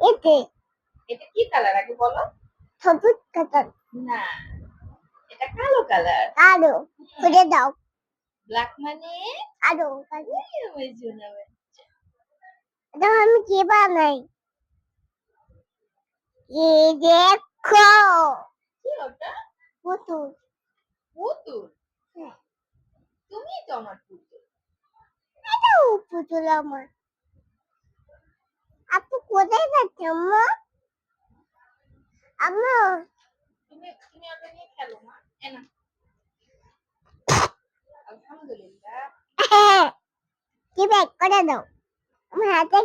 এতে এটা কি কালার আগে বলো? সবুজ কালার। না এটা কালো কালার। আরও করে দাও। ব্ল্যাক মানে? জন্য বলছি। এটা আমি কি বানাই? এই দেখো কি ওটা? পুতুল। পুতুল? হ্যাঁ। তুমি তো আমার পুতুল। পুতুল আমার। আপু কোথায় যাচ্ছে আম্মা? আম্মা? তুমি তুমি ওটা নিয়ে খেলো মা এনা আলহামদুলিল্লাহ। কি ব্যাগ করে দাও? আমার হাতে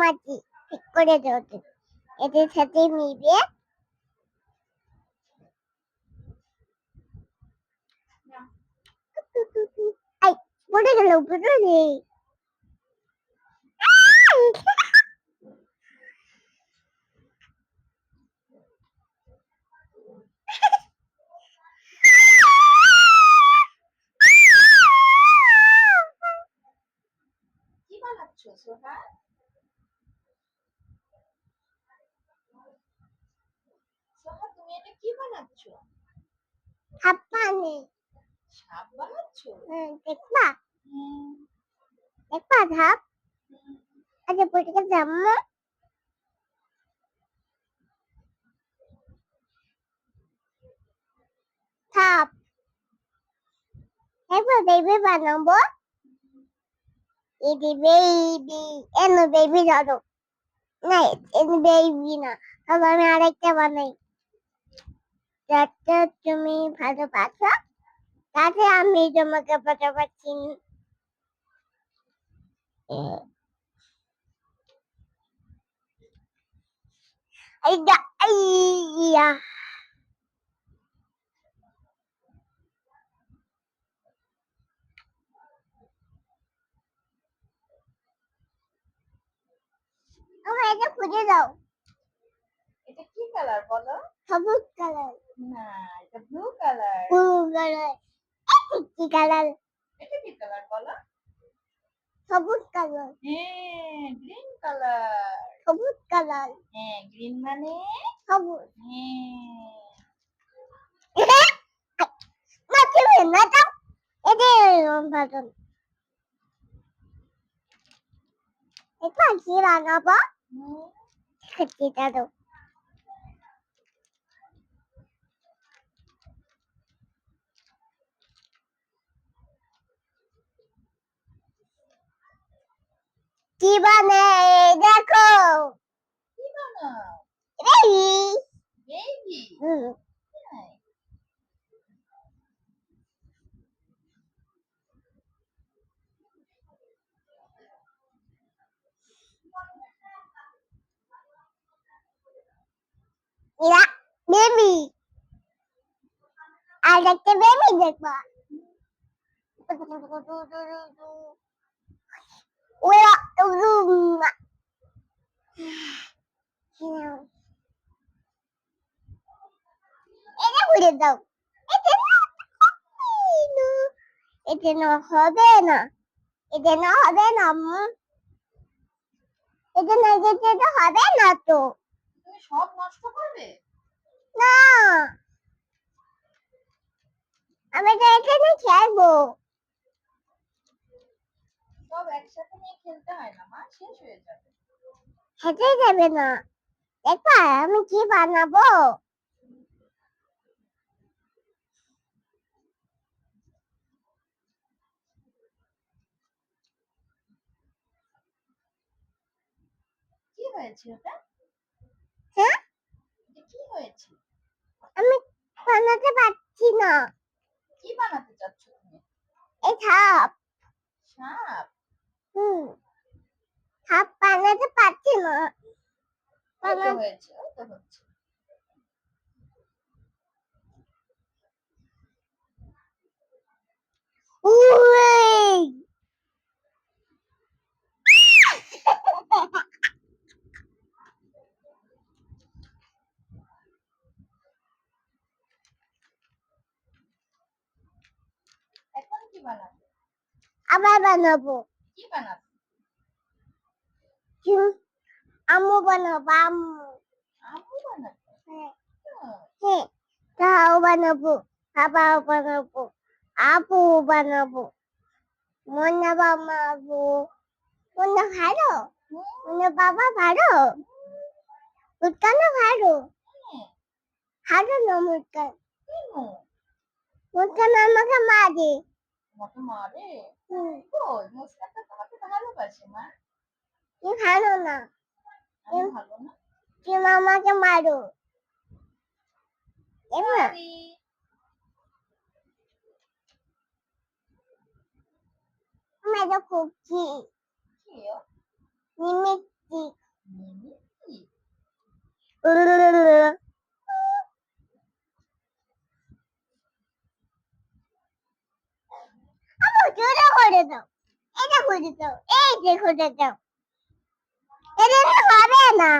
মাছি ঠিক করে দাও তুমি। এদের সাথে মিবে আই পড়ে গেল পড়ে কি সোহা সোহা তুমি এটা কি বানাচ্ছ? হাপ্পানি সাপ বানাচ্ছ? দেখবা? দেখবা ধাপ। আচ্ছা আম্মা থাপ এরপর বেবি বানাবো। এদি বেবি এন বেবি ধরো না এন বেবি না তবে আমি আরেকটা বানাই যাতে তুমি ভালো পাচ্ছ তাতে আমি তোমাকে পাঠাচ্ছি Aiga, iya. আমার এটা খুঁজে দাও। এটা কি কালার বলো? সবুজ কালার। না এটা ব্লু কালার। Blue colour. কি কালার। এটা কি কালার বলো? সবুজ কালার। হ্যাঁ গ্রিন কালার। সবুজ কালার। হ্যাঁ গ্রিন মানে? সবুজ। হ্যাঁ। মাছি না দাও। এটা এটা কি বানাবো হুম, খেতে দাও কি বানে দেখো কি বানাও বেবি বেবি হুম এরা বেবি আর একটা বেবি দেখবা। ওরা এটা ঘুরে দাও। এটা না এটা হবে না। এটা না হবে না। এটা না যেতে হবে না তো। সব নষ্ট করবে? না। আমি তো এখানে খেলব। সব একসাথে নিয়ে খেলতে হয় না মা। শেষ হয়ে যাবে। খেতে যাবে না। দেখবা আমি কি বানাবো? কি হয়েছে ওটা? হয়েছে? আমি বানাতে পারছি না। কি বানাতে চাচ্ছ তুমি? এই সাপ। সাপ? হুম। সাপ বানাতে পারছি না। বানাতে হয়েছে তো হচ্ছে উই এখন কি বানাবে? আবার বানাবো। কি বানাবে? আম্মু বানাবো আম্মু। আম্মু বানাবে? হ্যাঁ। হ্যাঁ তাও বানাবো বাবাও বানাবো আপু বানাবো মন্না বানাবো মন্না ভালো? মন্না বাবা ভালো? মুস্কানও ভালো? হ্যাঁ, ভালো না মুস্কান কেন? মুস্কান আমাকে মারে। তোমাকে মারে হুম, কই মুস্কানটা তোমাকে ভালোবাসে মা তুমি ভালো না আমি ভালো না তুমি আমাকে মারো এবার সরি মেরে খুঁজছি কেউ নিমিত্তি খুঁজে দাও। এই যে খুঁজে দাও। এটা হবে না।